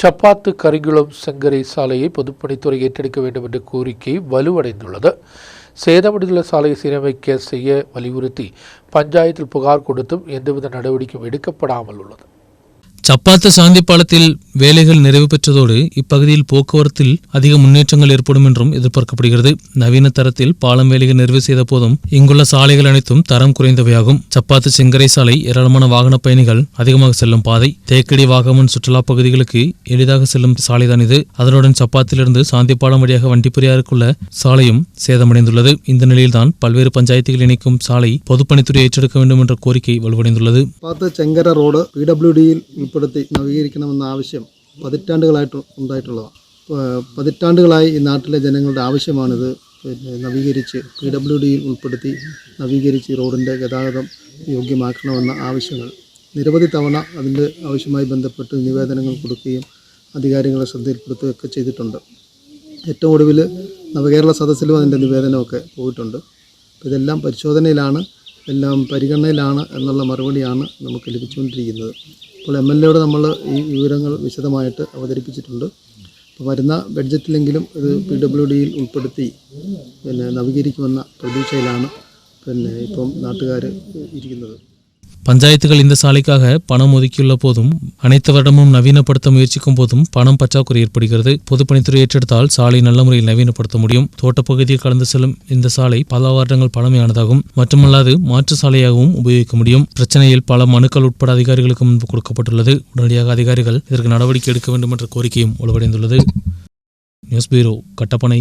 சப்பாத்து கரிகுளம் செங்கரை சாலையை பொதுப்பணித்துறை ஏற்றெடுக்க வேண்டும் என்ற கோரிக்கை வலுவடைந்துள்ளது. சேதமடைந்துள்ள சாலையை சீரமைக்க செய்ய வலியுறுத்தி பஞ்சாயத்தில் புகார் கொடுத்தும் எந்தவித நடவடிக்கையும் எடுக்கப்படாமல் உள்ளது. சப்பாத்து சாந்தி பாலத்தில் வேலைகள் நிறைவு பெற்றதோடு இப்பகுதியில் போக்குவரத்தில் அதிக முன்னேற்றங்கள் ஏற்படும் என்றும் எதிர்பார்க்கப்படுகிறது. நவீன தரத்தில் பாலம் வேலைகள் நிறைவு செய்த போதும் இங்குள்ள சாலைகள் அனைத்தும் தரம் குறைந்தவையாகும். சப்பாத்து செங்கரை சாலை ஏராளமான வாகன பயணிகள் அதிகமாக செல்லும் பாதை. தேக்கடி வாகமன் சுற்றுலா பகுதிகளுக்கு எளிதாக செல்லும் சாலைதான் இது. அதனுடன் சப்பாத்திலிருந்து சாந்திப்பாலம் வழியாக வண்டிப்பெரியாருக்குள்ள சாலையும் சேதமடைந்துள்ளது. இந்த நிலையில்தான் பல்வேறு பஞ்சாயத்துகள் இணைக்கும் சாலை பொதுப்பணித்துறை ஏற்றெடுக்க வேண்டும் என்ற கோரிக்கை வலுவடைந்துள்ளது. செங்கര റോഡ് പി ഡബ്ല്യു ഡിയിൽ ഉൾപ്പെടുത്തി നവീകരിക്കണമെന്ന പതിറ്റാണ്ടുകളായിട്ട് ഉണ്ടായിട്ടുള്ളതാണ് പതിറ്റാണ്ടുകളായി ഈ നാട്ടിലെ ജനങ്ങളുടെ ആവശ്യമാണിത്. പിന്നെ നവീകരിച്ച് പി ഡബ്ല്യു ഡിയിൽ ഉൾപ്പെടുത്തി നവീകരിച്ച് റോഡിന്റെ ഗതാഗതം യോഗ്യമാക്കണമെന്ന ആവശ്യങ്ങൾ. നിരവധി തവണ അതിന്റെ ആവശ്യമായി ബന്ധപ്പെട്ട് നിവേദനങ്ങൾ കൊടുക്കുകയും അധികാരികളെ ശ്രദ്ധയിൽപ്പെടുത്തുകയൊക്കെ ചെയ്തിട്ടുണ്ട്. ഏറ്റവും ഒടുവിൽ നവകേരള സദസ്സിലും അതിന്റെ നിവേദനമൊക്കെ പോയിട്ടുണ്ട്. ഇതെല്ലാം പരിശോധനയിലാണ് എല്ലാം പരിഗണനയിലാണ് എന്നുള്ള മറുപടിയാണ് നമുക്ക് ലഭിച്ചുകൊണ്ടിരിക്കുന്നത്. അപ്പോൾ എം എൽ എയോട് നമ്മൾ ഈ വിവരങ്ങൾ വിശദമായിട്ട് അവതരിപ്പിച്ചിട്ടുണ്ട്. അപ്പോൾ വരുന്ന ബഡ്ജറ്റിലെങ്കിലും ഇത് പി ഡബ്ല്യു ഡിയിൽ ഉൾപ്പെടുത്തി പിന്നെ നവീകരിക്കുമെന്ന പ്രതീക്ഷയിലാണ് പിന്നെ ഇപ്പം നാട്ടുകാർ ഇരിക്കുന്നത്. பஞ்சாயத்துகள் இந்த சாலைக்காக பணம் ஒதுக்கியுள்ள போதும் அனைத்து வருடமும் நவீனப்படுத்த முயற்சிக்கும் போதும் பணம் பற்றாக்குறை ஏற்படுகிறது. பொதுப்பணித்துறை ஏற்றெடுத்தால் சாலை நல்ல முறையில் நவீனப்படுத்த முடியும். தோட்டப்பகுதியில் கடந்து செல்லும் இந்த சாலை பல வருடங்கள் பழமையானதாகும். மட்டுமல்லாது மாற்று சாலையாகவும் உபயோகிக்க முடியும். பிரச்சனையில் பல மனுக்கள் உட்பட அதிகாரிகளுக்கு முன்பு கொடுக்கப்பட்டுள்ளது. உடனடியாக அதிகாரிகள் இதற்கு நடவடிக்கை எடுக்க வேண்டும் என்ற கோரிக்கையும் உளவடைந்துள்ளது. நியூஸ் பீரோ கட்டப்பனை.